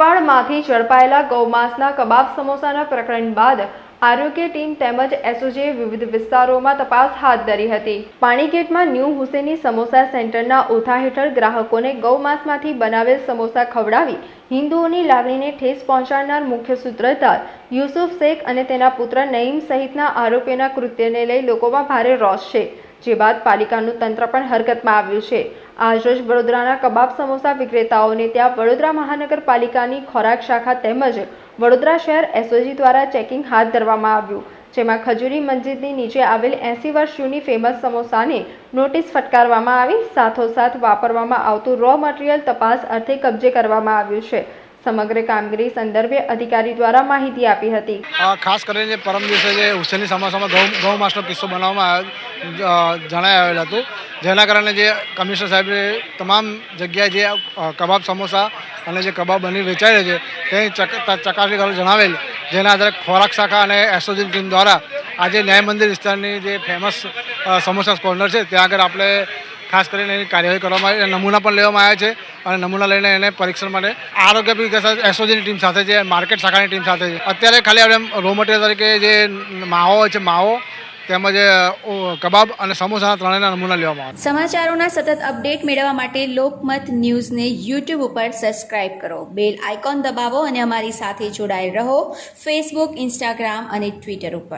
ટીસવાડમાંથી ઝડપાયેલા ગૌમાંસના કબાબ સમોસાના પ્રકરણ બાદ આરોગ્ય ટીમ તેમજ એસઓજીએ વિવિધ વિસ્તારોમાં તપાસ હાથ ધરી હતી. પાણીગેટમાં ન્યૂ હુસેની સમોસા સેન્ટરના ઓથા હેઠળ ગ્રાહકોને ગૌમાંસમાંથી બનાવેલ સમોસા ખવડાવી હિન્દુઓની લાગણીને ઠેસ પહોંચાડનાર મુખ્ય સૂત્રધાર યુસુફ શેખ અને તેના પુત્ર નઈમ સહિતના આરોપીઓના કૃત્યને લઈ લોકોમાં ભારે રોષ છે, જે બાદ પાલિકાનું તંત્ર પણ હરકતમાં આવ્યું છે. આજરોજ વડોદરાના કબાબ સમોસા વિક્રેતાઓને ત્યાં વડોદરા મહાનગરપાલિકાની ખોરાક શાખા તેમજ વડોદરા શહેર એસઓજી દ્વારા ચેકિંગ હાથ ધરવામાં આવ્યું, જેમાં ખજૂરી મસ્જિદની નીચે આવેલ એંસી વર્ષ જૂની ફેમસ સમોસાને નોટિસ ફટકારવામાં આવી, સાથોસાથ વાપરવામાં આવતું રો મટીરિયલ તપાસ અર્થે કબજે કરવામાં આવ્યું છે. સમગ્ર કામગીરી સંદર્ભે અધિકારી દ્વારા માહિતી આપી હતી. ખાસ કરીને પરમ દિવસે જે હુસેનની સમાસામાં ગૌ ગૌ માસનો કિસ્સો બનાવવામાં જણાઈ આવેલ હતું. જેના કારણે જે કમિશનર સાહેબે તમામ જગ્યાએ જે કબાબ સમોસા અને જે કબાબ બની વેચાયેલ છે તેની ચક ચકાસણી કરવા જણાવેલ. જેના આધારે ખોરાક શાખા અને એસઓજીની ટીમ દ્વારા આજે ન્યાય મંદિર વિસ્તારની જે ફેમસ સમોસા કોર્નર છે, ત્યાં આગળ આપણે ખાસ કરીને એની કાર્યવાહી કરવામાં આવી. નમૂના પણ લેવામાં આવ્યા છે અને નમૂના લઈને એને પરીક્ષણ માટે આરોગ્ય વિકાસ એસઓજીની ટીમ સાથે છે, માર્કેટ શાખાની ટીમ સાથે છે. અત્યારે ખાલી આપણે રો મટીરિયલ તરીકે જે માવો છે, માવો, તેમજ કબાબ અને સમોસાના ત્રણેયના નમૂના લેવામાં આવે સમાચારોના સતત અપડેટ મેળવવા માટે લોકમત ન્યૂઝને યુટ્યુબ ઉપર સબસ્ક્રાઇબ કરો. બેલ આઇકોન દબાવો અને અમારી સાથે જોડાયેલ રહો. ફેસબુક ઇન્સ્ટાગ્રામ અને ટ્વિટર ઉપર.